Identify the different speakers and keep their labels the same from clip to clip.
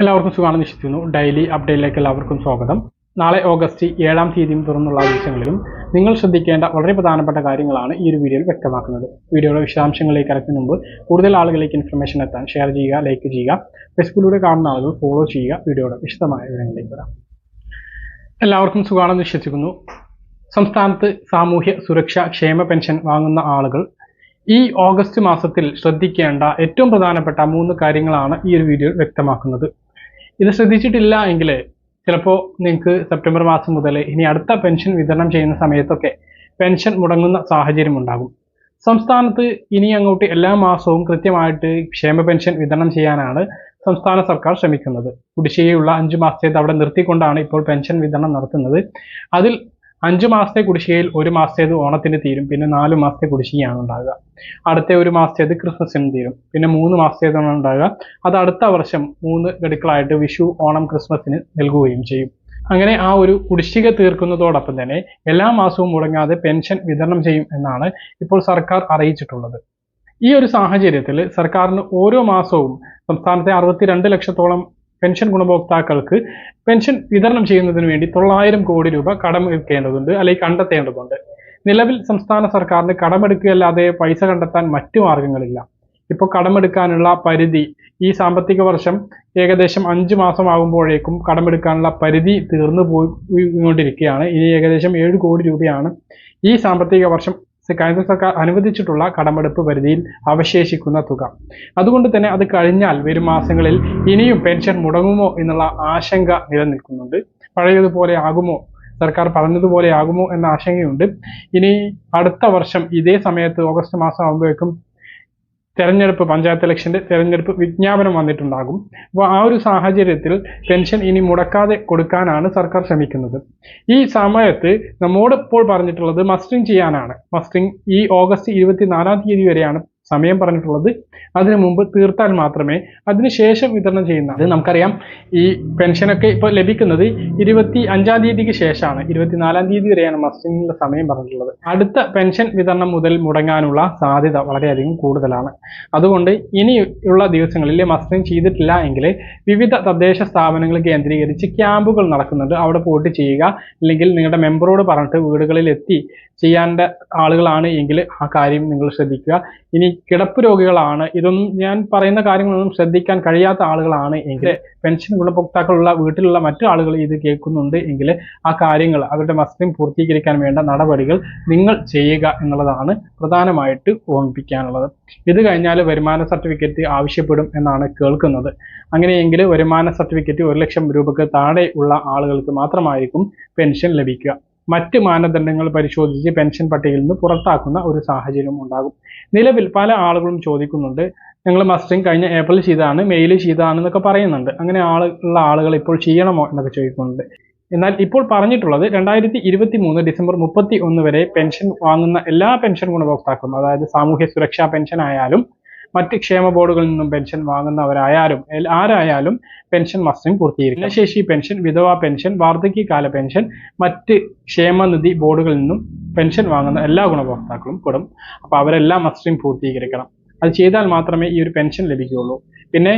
Speaker 1: എല്ലാവർക്കും സുഖമാണ് വിശ്വസിക്കുന്നു. ഡെയിലി അപ്ഡേറ്റിലേക്ക് എല്ലാവർക്കും സ്വാഗതം. നാളെ ഓഗസ്റ്റ് ഏഴാം തീയതിയും തുറന്നുള്ള ദിവസങ്ങളിലും നിങ്ങൾ ശ്രദ്ധിക്കേണ്ട വളരെ പ്രധാനപ്പെട്ട കാര്യങ്ങളാണ് ഈ ഒരു വീഡിയോയിൽ വ്യക്തമാക്കുന്നത്. വീഡിയോയുടെ വിശദാംശങ്ങളിലേക്ക് ഇറക്കുന്ന മുമ്പ് കൂടുതൽ ആളുകളിലേക്ക് ഇൻഫർമേഷൻ എത്താൻ ഷെയർ ചെയ്യുക ലൈക്ക് ചെയ്യുക ഫേസ്ബുക്കിലൂടെ കാണുന്ന ആളുകൾ ഫോളോ ചെയ്യുക വീഡിയോയുടെ വിശദമായ വിവരങ്ങളിലേക്ക് വരാം. എല്ലാവർക്കും സുഖമാണെന്ന് വിശ്വസിക്കുന്നു. സംസ്ഥാനത്ത് സാമൂഹ്യ സുരക്ഷ ക്ഷേമ പെൻഷൻ വാങ്ങുന്ന ആളുകൾ ഈ ഓഗസ്റ്റ് മാസത്തിൽ ശ്രദ്ധിക്കേണ്ട ഏറ്റവും പ്രധാനപ്പെട്ട മൂന്ന് കാര്യങ്ങളാണ് ഈ ഒരു വീഡിയോയിൽ വ്യക്തമാക്കുന്നത്. ഇത് ശ്രദ്ധിച്ചിട്ടില്ല എങ്കിൽ ചിലപ്പോൾ നിങ്ങൾക്ക് സെപ്റ്റംബർ മാസം മുതൽ ഇനി അടുത്ത പെൻഷൻ വിതരണം ചെയ്യുന്ന സമയത്തൊക്കെ പെൻഷൻ മുടങ്ങുന്ന സാഹചര്യം ഉണ്ടാകും. സംസ്ഥാനത്ത് ഇനി അങ്ങോട്ട് എല്ലാ മാസവും കൃത്യമായിട്ട് ക്ഷേമ പെൻഷൻ വിതരണം ചെയ്യാനാണ് സംസ്ഥാന സർക്കാർ ശ്രമിക്കുന്നത്. കുടിശ്ശികയുള്ള അഞ്ച് മാസത്തേത് അവിടെ നിർത്തിക്കൊണ്ടാണ് ഇപ്പോൾ പെൻഷൻ വിതരണം നടത്തുന്നത്. അതിൽ അഞ്ച് മാസത്തെ കുടിശ്ശികയിൽ ഒരു മാസത്തേത് ഓണത്തിന് തീരും പിന്നെ നാല് മാസത്തെ കുടിശ്ശികയാണ് ഉണ്ടാകുക അടുത്ത ഒരു മാസത്തേത് ക്രിസ്മസിന് തീരും പിന്നെ മൂന്ന് മാസത്തേതാണ് ഉണ്ടാകുക അത് അടുത്ത വർഷം മൂന്ന് ഗഡുക്കളായിട്ട് വിഷു ഓണം ക്രിസ്മസിന് നൽകുകയും ചെയ്യും. അങ്ങനെ ആ ഒരു കുടിശ്ശിക തീർക്കുന്നതോടൊപ്പം തന്നെ എല്ലാ മാസവും മുടങ്ങാതെ പെൻഷൻ വിതരണം ചെയ്യും എന്നാണ് ഇപ്പോൾ സർക്കാർ അറിയിച്ചിട്ടുള്ളത്. ഈ ഒരു സാഹചര്യത്തിൽ സർക്കാരിന് ഓരോ മാസവും സംസ്ഥാനത്തെ അറുപത്തിരണ്ട് ലക്ഷത്തോളം പെൻഷൻ ഗുണഭോക്താക്കൾക്ക് പെൻഷൻ വിതരണം ചെയ്യുന്നതിന് വേണ്ടി തൊള്ളായിരം കോടി രൂപ കടമെടുക്കേണ്ടതുണ്ട് അല്ലെങ്കിൽ കണ്ടെത്തേണ്ടതുണ്ട്. നിലവിൽ സംസ്ഥാന സർക്കാരിന് കടമെടുക്കുകയല്ലാതെ പൈസ കണ്ടെത്താൻ മറ്റു മാർഗങ്ങളില്ല. ഇപ്പോൾ കടമെടുക്കാനുള്ള പരിധി ഈ സാമ്പത്തിക വർഷം ഏകദേശം അഞ്ച് മാസമാകുമ്പോഴേക്കും കടമെടുക്കാനുള്ള പരിധി തീർന്നു പോയി പോയിക്കൊണ്ടിരിക്കുകയാണ്. ഇനി ഏകദേശം ഏഴ് കോടി രൂപയാണ് ഈ സാമ്പത്തിക വർഷം കേന്ദ്ര സർക്കാർ അനുവദിച്ചിട്ടുള്ള കടമെടുപ്പ് പരിധിയിൽ അവശേഷിക്കുന്ന തുക. അതുകൊണ്ട് തന്നെ അത് കഴിഞ്ഞാൽ വരും മാസങ്ങളിൽ ഇനിയും പെൻഷൻ മുടങ്ങുമോ എന്നുള്ള ആശങ്ക നിലനിൽക്കുന്നുണ്ട്. പഴയതുപോലെ ആകുമോ? സർക്കാർ പറഞ്ഞതുപോലെ ആകുമോ എന്ന ആശങ്കയുണ്ട്. ഇനി അടുത്ത വർഷം ഇതേ സമയത്ത് ഓഗസ്റ്റ് മാസം ആകുമ്പോഴേക്കും തെരഞ്ഞെടുപ്പ് പഞ്ചായത്ത് ഇലക്ഷന്റെ തെരഞ്ഞെടുപ്പ് വിജ്ഞാപനം വന്നിട്ടുണ്ടാകും. അപ്പോൾ ആ ഒരു സാഹചര്യത്തിൽ പെൻഷൻ ഇനി മുടക്കാതെ കൊടുക്കാനാണ് സർക്കാർ ശ്രമിക്കുന്നത്. ഈ സമയത്ത് നമ്മോട് ഇപ്പോൾ പറഞ്ഞിട്ടുള്ളത് മസ്റ്ററിംഗ് ചെയ്യാനാണ്. മസ്റ്ററിംഗ് ഈ ഓഗസ്റ്റ് ഇരുപത്തിനാലാം തീയതി വരെയാണ് സമയം പറഞ്ഞിട്ടുള്ളത് അതിനു മുമ്പ് തീർത്താൽ മാത്രമേ അതിനുശേഷം വിതരണം ചെയ്യുന്ന അത് നമുക്കറിയാം. ഈ പെൻഷനൊക്കെ ഇപ്പോൾ ലഭിക്കുന്നത് ഇരുപത്തി അഞ്ചാം തീയതിക്ക് ശേഷമാണ്. ഇരുപത്തിനാലാം തീയതി വരെയാണ് മസ്റ്ററിംഗിന്റെ സമയം പറഞ്ഞിട്ടുള്ളത്. അടുത്ത പെൻഷൻ വിതരണം മുതൽ മുടങ്ങാനുള്ള സാധ്യത വളരെയധികം കൂടുതലാണ്. അതുകൊണ്ട് ഇനിയുള്ള ദിവസങ്ങളിൽ മസ്റ്റിങ് ചെയ്തിട്ടില്ല എങ്കിൽ വിവിധ തദ്ദേശ സ്ഥാപനങ്ങൾ കേന്ദ്രീകരിച്ച് ക്യാമ്പുകൾ നടക്കുന്നുണ്ട്. അവിടെ പോയിട്ട് ചെയ്യുക. അല്ലെങ്കിൽ നിങ്ങളുടെ മെമ്പറോട് പറഞ്ഞിട്ട് വീടുകളിൽ എത്തി ചെയ്യേണ്ട ആളുകളാണ് എങ്കിൽ ആ കാര്യം നിങ്ങൾ ശ്രദ്ധിക്കുക. ഇനി കിടപ്പ് രോഗികളാണ്. ഇതൊന്നും ഞാൻ പറയുന്ന കാര്യങ്ങളൊന്നും ശ്രദ്ധിക്കാൻ കഴിയാത്ത ആളുകളാണ് എങ്കിൽ പെൻഷൻ ഗുണഭോക്താക്കളുള്ള വീട്ടിലുള്ള മറ്റു ആളുകൾ ഇത് കേൾക്കുന്നുണ്ട് എങ്കിൽ ആ കാര്യങ്ങൾ അവരുടെ മസ്ലിം പൂർത്തീകരിക്കാൻ വേണ്ട നടപടികൾ നിങ്ങൾ ചെയ്യുക എന്നുള്ളതാണ് പ്രധാനമായിട്ട് ഓർമ്മിപ്പിക്കാനുള്ളത്. ഇത് കഴിഞ്ഞാൽ വരുമാന സർട്ടിഫിക്കറ്റ് ആവശ്യപ്പെടും എന്നാണ് കേൾക്കുന്നത്. അങ്ങനെയെങ്കിൽ വരുമാന സർട്ടിഫിക്കറ്റ് ഒരു ലക്ഷം രൂപക്ക് താഴെ ഉള്ള ആളുകൾക്ക് മാത്രമായിരിക്കും പെൻഷൻ ലഭിക്കുക. മറ്റ് മാനദണ്ഡങ്ങൾ പരിശോധിച്ച് പെൻഷൻ പട്ടികയിൽ നിന്ന് പുറത്താക്കുന്ന ഒരു സാഹചര്യം ഉണ്ടാകും. നിലവിൽ പല ആളുകളും ചോദിക്കുന്നുണ്ട് ഞങ്ങൾ മസ്റ്ററിങ് കഴിഞ്ഞ ഏപ്രിൽ ചെയ്താണ് മെയിൽ ചെയ്താണ് എന്നൊക്കെ പറയുന്നുണ്ട്. അങ്ങനെ ആളുള്ള ആളുകൾ ഇപ്പോൾ ചെയ്യണമോ? എന്നൊക്കെ ചോദിക്കുന്നുണ്ട്. എന്നാൽ ഇപ്പോൾ പറഞ്ഞിട്ടുള്ളത് രണ്ടായിരത്തി ഇരുപത്തി മൂന്ന് ഡിസംബർ മുപ്പത്തി ഒന്ന് വരെ പെൻഷൻ വാങ്ങുന്ന എല്ലാ പെൻഷൻ ഗുണഭോക്താക്കളും അതായത് സാമൂഹ്യ സുരക്ഷാ പെൻഷൻ ആയാലും മറ്റ് ക്ഷേമ ബോർഡുകളിൽ നിന്നും പെൻഷൻ വാങ്ങുന്നവരായാലും ആരായാലും പെൻഷൻ മസ്റ്റും പൂർത്തീകരിക്കും. ഭിന്നശേഷി പെൻഷൻ വിധവാ പെൻഷൻ വാർദ്ധക്യകാല പെൻഷൻ മറ്റ് ക്ഷേമനിധി ബോർഡുകളിൽ നിന്നും പെൻഷൻ വാങ്ങുന്ന എല്ലാ ഗുണഭോക്താക്കളും പെടും. അപ്പോൾ അവരെല്ലാം മസ്റ്റും പൂർത്തീകരിക്കണം. അത് ചെയ്താൽ മാത്രമേ ഈ ഒരു പെൻഷൻ ലഭിക്കുകയുള്ളൂ. പിന്നെ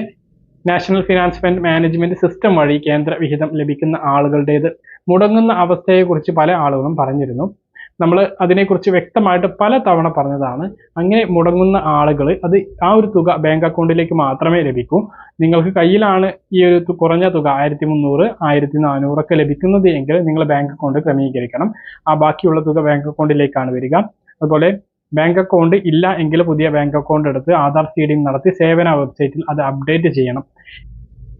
Speaker 1: national finance fund management system വഴി കേന്ദ്ര വിഹിതം ലഭിക്കുന്ന ആളുകളുടേത് മുടങ്ങുന്ന അവസ്ഥയെക്കുറിച്ച് പല ആളുകളും പറഞ്ഞിരുന്നു. നമ്മൾ അതിനെക്കുറിച്ച് വ്യക്തമായിട്ട് പല തവണ പറഞ്ഞതാണ്. അങ്ങനെ മുടങ്ങുന്ന ആളുകൾ അത് ആ ഒരു തുക ബാങ്ക് അക്കൗണ്ടിലേക്ക് മാത്രമേ ലഭിക്കൂ. നിങ്ങൾക്ക് കയ്യിലാണ് ഈ ഒരു കുറഞ്ഞ തുക ആയിരത്തി മുന്നൂറ് ആയിരത്തി നാനൂറൊക്കെ ലഭിക്കുന്നത് എങ്കിൽ നിങ്ങൾ ബാങ്ക് അക്കൗണ്ട് ക്രമീകരിക്കണം. ആ ബാക്കിയുള്ള തുക ബാങ്ക് അക്കൗണ്ടിലേക്കാണ് വരിക. അതുപോലെ ബാങ്ക് അക്കൗണ്ട് ഇല്ല എങ്കിൽ പുതിയ ബാങ്ക് അക്കൗണ്ട് എടുത്ത് ആധാർ സീഡിംഗ് നടത്തി സേവന വെബ്സൈറ്റിൽ അത് അപ്ഡേറ്റ് ചെയ്യണം.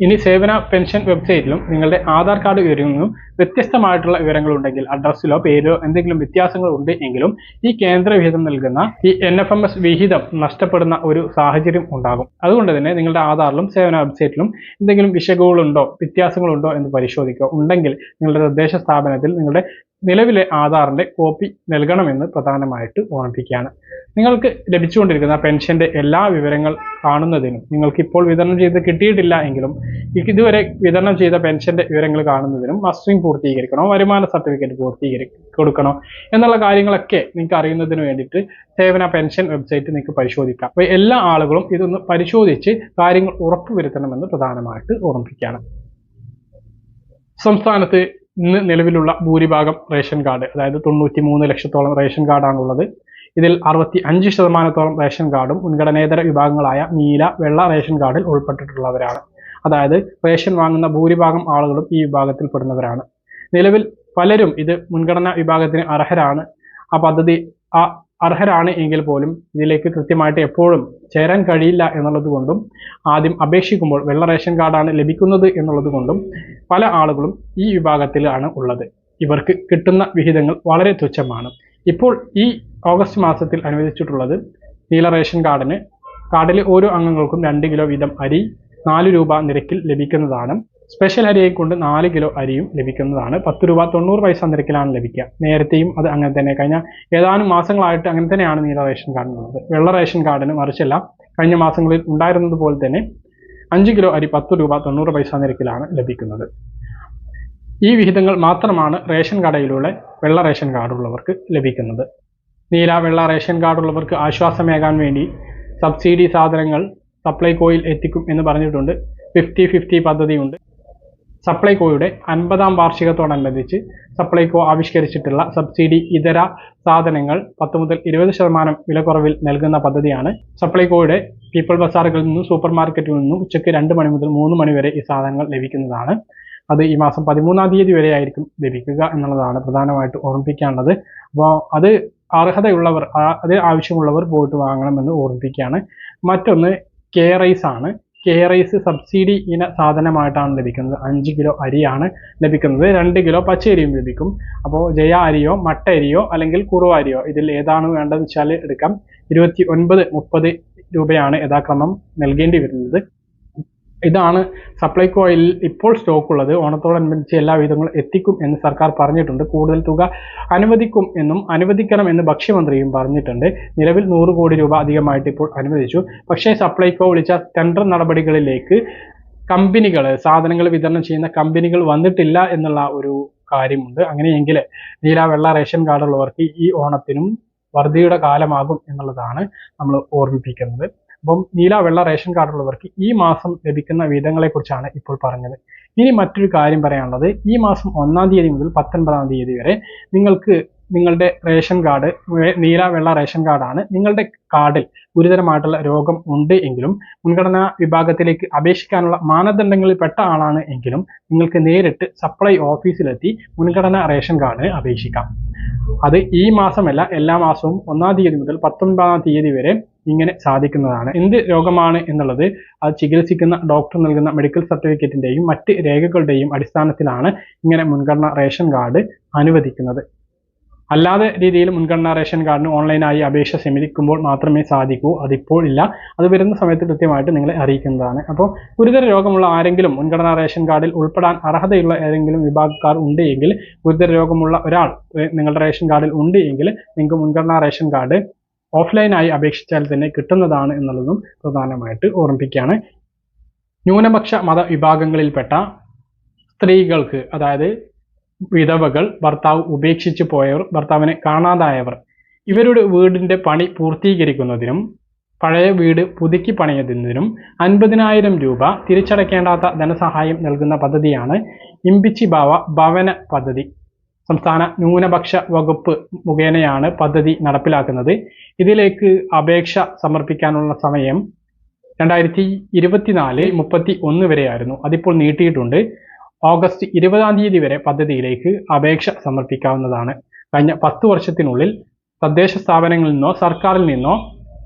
Speaker 1: ഇനി സേവന പെൻഷൻ വെബ്സൈറ്റിലും നിങ്ങളുടെ ആധാർ കാർഡ് വിവരങ്ങളും വ്യത്യസ്തമായിട്ടുള്ള വിവരങ്ങളുണ്ടെങ്കിൽ അഡ്രസ്സിലോ പേരോ എന്തെങ്കിലും വ്യത്യാസങ്ങൾ ഉണ്ട് എങ്കിലും ഈ കേന്ദ്ര വിഹിതം നൽകുന്ന ഈ എൻ എഫ് എം എസ് വിഹിതം നഷ്ടപ്പെടുന്ന ഒരു സാഹചര്യം ഉണ്ടാകും. അതുകൊണ്ട് തന്നെ നിങ്ങളുടെ ആധാറിലും സേവന വെബ്സൈറ്റിലും എന്തെങ്കിലും വിശകുകളുണ്ടോ വ്യത്യാസങ്ങളുണ്ടോ എന്ന് പരിശോധിക്കുക. ഉണ്ടെങ്കിൽ നിങ്ങളുടെ തദ്ദേശ സ്ഥാപനത്തിൽ നിങ്ങളുടെ നിലവിലെ ആധാറിന്റെ കോപ്പി നൽകണമെന്ന് പ്രധാനമായിട്ട് ഓർമ്മിപ്പിക്കുകയാണ്. നിങ്ങൾക്ക് ലഭിച്ചുകൊണ്ടിരിക്കുന്ന പെൻഷന്റെ എല്ലാ വിവരങ്ങൾ കാണുന്നതിനും നിങ്ങൾക്ക് ഇപ്പോൾ വിതരണം ചെയ്ത് കിട്ടിയിട്ടില്ല എങ്കിലും ഇതുവരെ വിതരണം ചെയ്ത പെൻഷന്റെ വിവരങ്ങൾ കാണുന്നതിനും മസ്റ്ററിംഗ് പൂർത്തീകരിക്കണോ വരുമാന സർട്ടിഫിക്കറ്റ് പൂർത്തീകരി കൊടുക്കണോ എന്നുള്ള കാര്യങ്ങളൊക്കെ നിങ്ങൾക്ക് അറിയുന്നതിന് വേണ്ടിയിട്ട് സേവന പെൻഷൻ വെബ്സൈറ്റ് നിങ്ങൾക്ക് പരിശോധിക്കാം. അപ്പോൾ എല്ലാ ആളുകളും ഇതൊന്ന് പരിശോധിച്ച് കാര്യങ്ങൾ ഉറപ്പുവരുത്തണമെന്ന് പ്രധാനമായിട്ട് ഓർമ്മിപ്പിക്കുകയാണ്. സംസ്ഥാനത്ത് ഇന്ന് നിലവിലുള്ള ഭൂരിഭാഗം റേഷൻ കാർഡ് അതായത് തൊണ്ണൂറ്റി മൂന്ന് ലക്ഷത്തോളം റേഷൻ കാർഡാണുള്ളത്. ഇതിൽ അറുപത്തി അഞ്ച് ശതമാനത്തോളം റേഷൻ കാർഡും മുൻഗണനേതര വിഭാഗങ്ങളായ നീല വെള്ള റേഷൻ കാർഡിൽ ഉൾപ്പെട്ടിട്ടുള്ളവരാണ്. അതായത് റേഷൻ വാങ്ങുന്ന ഭൂരിഭാഗം ആളുകളും ഈ വിഭാഗത്തിൽ പെടുന്നവരാണ്. നിലവിൽ പലരും ഇത് മുൻഗണനാ വിഭാഗത്തിന് അർഹരാണ്. ആ പദ്ധതി ആ അർഹരാണ് എങ്കിൽ പോലും ഇതിലേക്ക് കൃത്യമായിട്ട് എപ്പോഴും ചേരാൻ കഴിയില്ല എന്നുള്ളത് കൊണ്ടും ആദ്യം അപേക്ഷിക്കുമ്പോൾ വെള്ള റേഷൻ കാർഡാണ് ലഭിക്കുന്നത് എന്നുള്ളത് കൊണ്ടും പല ആളുകളും ഈ വിഭാഗത്തിലാണ് ഉള്ളത്. ഇവർക്ക് കിട്ടുന്ന വിഹിതങ്ങൾ വളരെ തുച്ഛമാണ്. ഇപ്പോൾ ഈ ഓഗസ്റ്റ് മാസത്തിൽ അനുവദിച്ചിട്ടുള്ളത് നീല റേഷൻ കാർഡിന്. കാർഡിലെ ഓരോ അംഗങ്ങൾക്കും രണ്ട് കിലോ വീതം അരി നാല് രൂപ നിരക്കിൽ ലഭിക്കുന്നതാണ്. സ്പെഷ്യൽ അരിയെ കൊണ്ട് നാല് കിലോ അരിയും ലഭിക്കുന്നതാണ്. പത്ത് രൂപ തൊണ്ണൂറ് പൈസ നിരക്കിലാണ് ലഭിക്കുക. നേരത്തെയും അത് അങ്ങനെ തന്നെ. കഴിഞ്ഞ ഏതാനും മാസങ്ങളായിട്ട് അങ്ങനെ തന്നെയാണ് നീല റേഷൻ കാർഡിനുള്ളത് വെള്ള റേഷൻ കാർഡിന് മറിച്ചല്ല കഴിഞ്ഞ മാസങ്ങളിൽ ഉണ്ടായിരുന്നത് പോലെ തന്നെ അഞ്ച് കിലോ അരി പത്ത് രൂപ തൊണ്ണൂറ് പൈസ നിരക്കിലാണ് ലഭിക്കുന്നത്. ഈ വിഹിതങ്ങൾ മാത്രമാണ് റേഷൻ കടയിലൂടെ വെള്ള റേഷൻ കാർഡുള്ളവർക്ക് ലഭിക്കുന്നത്. നീല വെള്ള റേഷൻ കാർഡുള്ളവർക്ക് ആശ്വാസമേകാൻ വേണ്ടി സബ്സിഡി സാധനങ്ങൾ സപ്ലൈകോയിൽ എത്തിക്കും എന്ന് പറഞ്ഞിട്ടുണ്ട്. ഫിഫ്റ്റി ഫിഫ്റ്റി പദ്ധതിയുണ്ട്. സപ്ലൈകോയുടെ അൻപതാം വാർഷികത്തോടനുബന്ധിച്ച് സപ്ലൈകോ ആവിഷ്കരിച്ചിട്ടുള്ള സബ്സിഡി ഇതര സാധനങ്ങൾ പത്ത് മുതൽ ഇരുപത് ശതമാനം വിലക്കുറവിൽ നൽകുന്ന പദ്ധതിയാണ്. സപ്ലൈകോയുടെ പീപ്പിൾ ബസാറുകളിൽ നിന്നും സൂപ്പർ മാർക്കറ്റിൽ നിന്നും ഉച്ചയ്ക്ക് രണ്ട് മണി മുതൽ മൂന്ന് മണി വരെ ഈ സാധനങ്ങൾ ലഭിക്കുന്നതാണ്. അത് ഈ മാസം പതിമൂന്നാം തീയതി വരെ ആയിരിക്കും ലഭിക്കുക എന്നുള്ളതാണ് പ്രധാനമായിട്ട് ഓർമ്മിപ്പിക്കാനുള്ളത്. അപ്പോൾ അത് അർഹതയുള്ളവർ അത് ആവശ്യമുള്ളവർ പോയിട്ട് വാങ്ങണമെന്ന് ഓർമ്മിപ്പിക്കുകയാണ്. മറ്റൊന്ന് കെ റൈസ് ആണ് കെ റൈസ് സബ്സിഡി ഇന സാധനമായിട്ടാണ് ലഭിക്കുന്നത്. അഞ്ച് കിലോ അരിയാണ് ലഭിക്കുന്നത്. രണ്ട് കിലോ പച്ചരിയും ലഭിക്കും. അപ്പോൾ ജയ അരിയോ മട്ട അരിയോ അല്ലെങ്കിൽ കുറുവ അരിയോ ഇതിൽ ഏതാണ് വേണ്ടതെന്ന് വെച്ചാൽ എടുക്കാം. ഇരുപത്തി ഒൻപത് മുപ്പത് രൂപയാണ് യഥാക്രമം നൽകേണ്ടി വരുന്നത്. ഇതാണ് സപ്ലൈകോയിൽ ഇപ്പോൾ സ്റ്റോക്ക് ഉള്ളത് ഓണത്തോടനുബന്ധിച്ച് എല്ലാ വിധങ്ങളും എത്തിക്കും എന്ന് സർക്കാർ പറഞ്ഞിട്ടുണ്ട്. കൂടുതൽ തുക അനുവദിക്കും എന്നും അനുവദിക്കണം എന്ന് ഭക്ഷ്യമന്ത്രിയും പറഞ്ഞിട്ടുണ്ട്. നിലവിൽ നൂറ് കോടി രൂപ അധികമായിട്ട് ഇപ്പോൾ അനുവദിച്ചു. പക്ഷേ സപ്ലൈകോ വിളിച്ച ടെൻഡർ നടപടികളിലേക്ക് കമ്പനികൾ സാധനങ്ങൾ വിതരണം ചെയ്യുന്ന കമ്പനികൾ വന്നിട്ടില്ല എന്നുള്ള ഒരു കാര്യമുണ്ട്. അങ്ങനെയെങ്കിൽ നീല വെള്ള റേഷൻ കാർഡുള്ളവർക്ക് ഈ ഓണത്തിനും വറുതിയുടെ കാലമാകും എന്നുള്ളതാണ് നമ്മൾ ഓർമ്മിപ്പിക്കുന്നത്. അപ്പം നീല വെള്ള റേഷൻ കാർഡുള്ളവർക്ക് ഈ മാസം ലഭിക്കുന്ന വിഹിതങ്ങളെ കുറിച്ചാണ് ഇപ്പോൾ പറഞ്ഞത്. ഇനി മറ്റൊരു കാര്യം പറയാനുള്ളത്. ഈ മാസം ഒന്നാം തീയതി മുതൽ പത്തൊൻപതാം തീയതി വരെ നിങ്ങൾക്ക് നിങ്ങളുടെ റേഷൻ കാർഡ് നീല വെള്ള റേഷൻ കാർഡാണ്. നിങ്ങളുടെ കാർഡിൽ ഗുരുതരമായിട്ടുള്ള രോഗം ഉണ്ട് എങ്കിലും മുൻഗണനാ വിഭാഗത്തിലേക്ക് അപേക്ഷിക്കാനുള്ള മാനദണ്ഡങ്ങളിൽ പെട്ട ആളാണ് എങ്കിലും നിങ്ങൾക്ക് നേരിട്ട് സപ്ലൈ ഓഫീസിലെത്തി മുൻഗണനാ റേഷൻ കാർഡ് അപേക്ഷിക്കാം. അത് ഈ മാസമല്ല എല്ലാ മാസവും ഒന്നാം തീയതി മുതൽ പത്തൊൻപതാം തീയതി വരെ ഇങ്ങനെ സാധിക്കുന്നതാണ്. എന്ത് രോഗമാണ് എന്നുള്ളത് അത് ചികിത്സിക്കുന്ന ഡോക്ടർ നൽകുന്ന മെഡിക്കൽ സർട്ടിഫിക്കറ്റിന്റെയും മറ്റ് രേഖകളുടെയും അടിസ്ഥാനത്തിലാണ് ഇങ്ങനെ മുൻഗണന റേഷൻ കാർഡ് അനുവദിക്കുന്നത്. അല്ലാതെ രീതിയിൽ മുൻഗണനാ റേഷൻ കാർഡിന് ഓൺലൈനായി അപേക്ഷ സമർപ്പിക്കുമ്പോൾ മാത്രമേ സാധിക്കൂ. അതിപ്പോൾ ഇല്ല. അത് വരുന്ന സമയത്ത് കൃത്യമായിട്ട് നിങ്ങളെ അറിയിക്കുന്നതാണ്. അപ്പോൾ ഗുരുതര രോഗമുള്ള ആരെങ്കിലും മുൻഗണനാ റേഷൻ കാർഡിൽ ഉൾപ്പെടാൻ അർഹതയുള്ള ഏതെങ്കിലും വിഭാഗക്കാർ ഉണ്ട് എങ്കിൽ ഗുരുതര രോഗമുള്ള ഒരാൾ നിങ്ങളുടെ റേഷൻ കാർഡിൽ ഉണ്ട് എങ്കിൽ നിങ്ങൾക്ക് മുൻഗണനാ റേഷൻ കാർഡ് ഓഫ്ലൈനായി അപേക്ഷിച്ചാൽ തന്നെ കിട്ടുന്നതാണ് എന്നുള്ളതും പ്രധാനമായിട്ട് ഓർമ്മിപ്പിക്കുകയാണ്. ന്യൂനപക്ഷ മത വിഭാഗങ്ങളിൽപ്പെട്ട സ്ത്രീകൾക്ക് അതായത് വിധവകൾ ഭർത്താവ് ഉപേക്ഷിച്ചു പോയവർ ഭർത്താവിനെ കാണാതായവർ ഇവരുടെ വീടിന്റെ പണി പൂർത്തീകരിക്കുന്നതിനും പഴയ വീട് പുതുക്കി പണിയുന്നതിനും അൻപതിനായിരം രൂപ തിരിച്ചടയ്ക്കേണ്ടാത്ത ധനസഹായം നൽകുന്ന പദ്ധതിയാണ് ഇമ്പിച്ചി ഭവ ഭവന പദ്ധതി. സംസ്ഥാന ന്യൂനപക്ഷ വകുപ്പ് മുഖേനയാണ് പദ്ധതി നടപ്പിലാക്കുന്നത്. ഇതിലേക്ക് അപേക്ഷ സമർപ്പിക്കാനുള്ള സമയം രണ്ടായിരത്തി ഇരുപത്തിനാല് മുപ്പത്തി ഒന്ന് വരെയായിരുന്നു. അതിപ്പോൾ നീട്ടിയിട്ടുണ്ട്. ഓഗസ്റ്റ് ഇരുപതാം തീയതി വരെ പദ്ധതിയിലേക്ക് അപേക്ഷ സമർപ്പിക്കാവുന്നതാണ്. കഴിഞ്ഞ പത്ത് വർഷത്തിനുള്ളിൽ തദ്ദേശ സ്ഥാപനങ്ങളിൽ നിന്നോ സർക്കാരിൽ നിന്നോ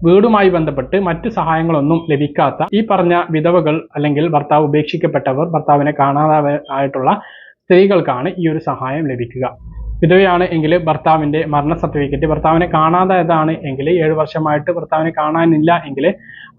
Speaker 1: വീടുമായി ബന്ധപ്പെട്ട് മറ്റ് സഹായങ്ങളൊന്നും ലഭിക്കാത്ത ഈ പറഞ്ഞ വിധവകൾ അല്ലെങ്കിൽ ഭർത്താവ് ഉപേക്ഷിക്കപ്പെട്ടവർ ഭർത്താവിനെ കാണാതെ ആയിട്ടുള്ള സ്ത്രീകൾക്കാണ് ഈ ഒരു സഹായം ലഭിക്കുക. വിധവയാണ് എങ്കിൽ ഭർത്താവിന്റെ മരണ സർട്ടിഫിക്കറ്റ്. ഭർത്താവിനെ കാണാതായതാണ് എങ്കിൽ ഏഴ് വർഷമായിട്ട് ഭർത്താവിനെ കാണാനില്ല എങ്കിൽ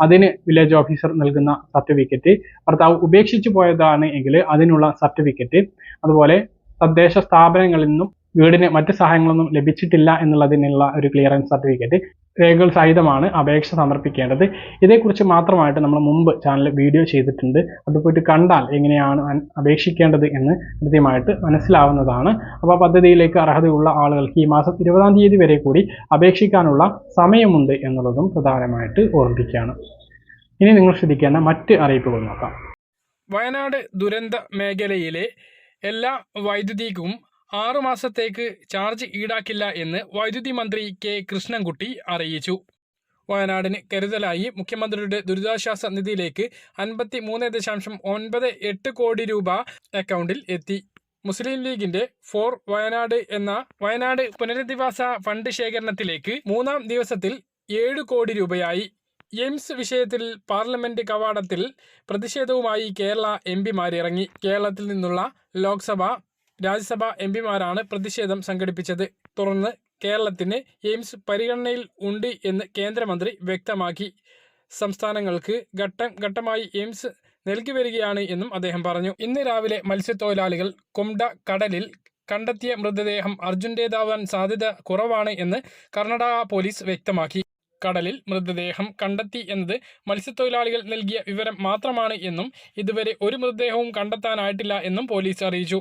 Speaker 1: അതിന് വില്ലേജ് ഓഫീസർ നൽകുന്ന സർട്ടിഫിക്കറ്റ്. ഭർത്താവ് ഉപേക്ഷിച്ചു പോയതാണ് എങ്കിൽ അതിനുള്ള സർട്ടിഫിക്കറ്റ്. അതുപോലെ തദ്ദേശ സ്ഥാപനങ്ങളിൽ നിന്നും
Speaker 2: വീടിന് മറ്റ് സഹായങ്ങളൊന്നും ലഭിച്ചിട്ടില്ല എന്നുള്ളതിനുള്ള ഒരു ക്ലിയറൻസ് സർട്ടിഫിക്കറ്റ്. രേഖകൾ സഹിതമാണ് അപേക്ഷ സമർപ്പിക്കേണ്ടത്. ഇതേക്കുറിച്ച് മാത്രമായിട്ട് നമ്മൾ മുമ്പ് ചാനൽ വീഡിയോ ചെയ്തിട്ടുണ്ട്. അത് പോയിട്ട് കണ്ടാൽ എങ്ങനെയാണ് അപേക്ഷിക്കേണ്ടത് എന്ന് കൃത്യമായിട്ട് മനസ്സിലാവുന്നതാണ്. അപ്പോൾ പദ്ധതിയിലേക്ക് അർഹതയുള്ള ആളുകൾക്ക് ഈ മാസം ഇരുപതാം തീയതി വരെ കൂടി അപേക്ഷിക്കാനുള്ള സമയമുണ്ട് എന്നുള്ളതും പ്രധാനമായിട്ട് ഓർമ്മിപ്പിക്കുകയാണ്. ഇനി നിങ്ങൾ ശ്രദ്ധിക്കേണ്ട മറ്റ് അറിയിപ്പുകൾ നോക്കാം. വയനാട് ദുരന്ത മേഖലയിലെ എല്ലാ വൈദ്യുതിക്കും ആറു മാസത്തേക്ക് ചാർജ് ഈടാക്കില്ല എന്ന് വൈദ്യുതി മന്ത്രി കെ കൃഷ്ണൻകുട്ടി അറിയിച്ചു. വയനാടിന് കരുതലായി മുഖ്യമന്ത്രിയുടെ ദുരിതാശ്വാസ നിധിയിലേക്ക് അൻപത്തി മൂന്ന് ദശാംശം ഒൻപത് എട്ട് കോടി രൂപ അക്കൗണ്ടിൽ എത്തി. മുസ്ലിം ലീഗിന്റെ ഫോർ വയനാട് എന്ന വയനാട് പുനരധിവാസ ഫണ്ട് ശേഖരണത്തിലേക്ക് മൂന്നാം ദിവസത്തിൽ ഏഴ് കോടി രൂപയായി. എയിംസ് വിഷയത്തിൽ പാർലമെന്റ് കവാടത്തിൽ പ്രതിഷേധവുമായി കേരള എം പിമാരിറങ്ങി കേരളത്തിൽ നിന്നുള്ള ലോക്സഭ രാജ്യസഭ എം പിമാരാണ് പ്രതിഷേധം സംഘടിപ്പിച്ചത്. തുടർന്ന് കേരളത്തിന് എയിംസ് പരിഗണനയിൽ ഉണ്ട് എന്ന് കേന്ദ്രമന്ത്രി വ്യക്തമാക്കി. സംസ്ഥാനങ്ങൾക്ക് ഘട്ടം ഘട്ടമായി എയിംസ് നൽകി വരികയാണ് എന്നും അദ്ദേഹം പറഞ്ഞു. ഇന്ന് രാവിലെ മത്സ്യത്തൊഴിലാളികൾ കൊംഡ കടലിൽ കണ്ടെത്തിയ മൃതദേഹം അർജുന്റേതാവാൻ സാധ്യത കുറവാണ് എന്ന് കർണാടക പോലീസ് വ്യക്തമാക്കി. കടലിൽ മൃതദേഹം കണ്ടെത്തി എന്നത് മത്സ്യത്തൊഴിലാളികൾ നൽകിയ വിവരം മാത്രമാണ് എന്നും ഇതുവരെ ഒരു മൃതദേഹവും കണ്ടെത്താനായിട്ടില്ല എന്നും പോലീസ് അറിയിച്ചു.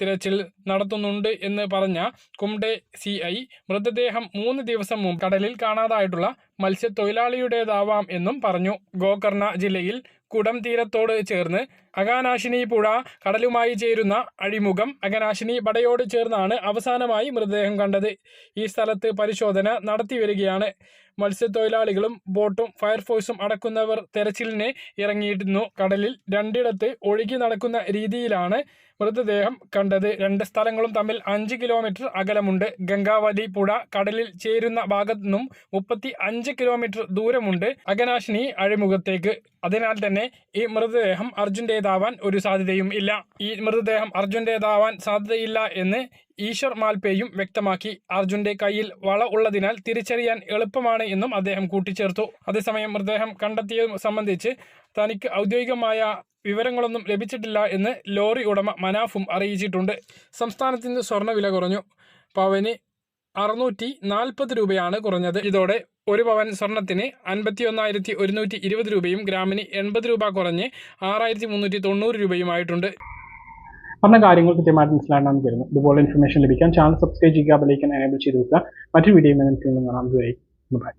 Speaker 2: തിരച്ചിൽ നടത്തുന്നുണ്ട് എന്ന് പറഞ്ഞ കുംഡെ സി ഐ മൃതദേഹം മൂന്ന് ദിവസം മുമ്പ് കടലിൽ കാണാതായിട്ടുള്ള മത്സ്യത്തൊഴിലാളിയുടേതാവാം എന്നും പറഞ്ഞു. ഗോകർണ ജില്ലയിൽ കുടം തീരത്തോട് ചേർന്ന് അഗാനാശിനി പുഴ കടലുമായി ചേരുന്ന അഴിമുഖം അഗനാശിനി പടയോട് ചേർന്നാണ് അവസാനമായി മൃതദേഹം കണ്ടത്. ഈ സ്ഥലത്ത് പരിശോധന നടത്തി വരികയാണ്. മത്സ്യത്തൊഴിലാളികളും ബോട്ടും ഫയർഫോഴ്സും അടക്കുന്നവർ തെരച്ചിലിന് ഇറങ്ങിയിരുന്നു. കടലിൽ രണ്ടിടത്ത് ഒഴുകി നടക്കുന്ന രീതിയിലാണ് മൃതദേഹം കണ്ടത്. രണ്ട് സ്ഥലങ്ങളും തമ്മിൽ അഞ്ച് കിലോമീറ്റർ അകലമുണ്ട്. ഗംഗാവതി പുഴ കടലിൽ ചേരുന്ന ഭാഗത്തു നിന്നും മുപ്പത്തി അഞ്ച് കിലോമീറ്റർ ദൂരമുണ്ട് അഗനാശിനി അഴിമുഖത്തേക്ക്. അതിനാൽ തന്നെ ഈ മൃതദേഹം അർജുന്റേതാവാൻ ഒരു സാധ്യതയും ഇല്ല. ഈ മൃതദേഹം അർജുന്റേതാവാൻ സാധ്യതയില്ല എന്ന് ഈശ്വർ മാൽപേയും വ്യക്തമാക്കി. അർജുന്റെ കയ്യിൽ വള ഉള്ളതിനാൽ തിരിച്ചറിയാൻ എളുപ്പമാണ് എന്നും അദ്ദേഹം കൂട്ടിച്ചേർത്തു. അതേസമയം മൃതദേഹം കണ്ടെത്തിയത് സംബന്ധിച്ച് തനിക്ക് ഔദ്യോഗികമായ വിവരങ്ങളൊന്നും ലഭിച്ചിട്ടില്ല എന്ന് ലോറി ഉടമ മനാഫും അറിയിച്ചിട്ടുണ്ട്. സംസ്ഥാനത്ത് ഇന്ന് സ്വർണവില കുറഞ്ഞു. പവന് അറുന്നൂറ്റി നാൽപ്പത് രൂപയാണ് കുറഞ്ഞത്. ഇതോടെ ഒരു പവൻ സ്വർണത്തിന് അൻപത്തി ഒന്നായിരത്തി ഒരുന്നൂറ്റി ഇരുപത് രൂപയും ഗ്രാമിന് എൺപത് രൂപ കുറഞ്ഞ് ആറായിരത്തി മുന്നൂറ്റി തൊണ്ണൂറ് രൂപയുമായിട്ടുണ്ട്. പറഞ്ഞ കാര്യങ്ങൾ കൃത്യമായിട്ട് മനസ്സിലാണെന്ന് വരുന്നു ഇതുപോലെ ഇൻഫർമേഷൻ ലഭിക്കാൻ ചാനൽ സബ്സ്ക്രൈബ് ചെയ്യുക ബെലൈക്കൻ എനേബിൾ ചെയ്ത് വെക്കുക. മറ്റൊരു വീഡിയോ നമുക്ക് കാണാം. ബൈ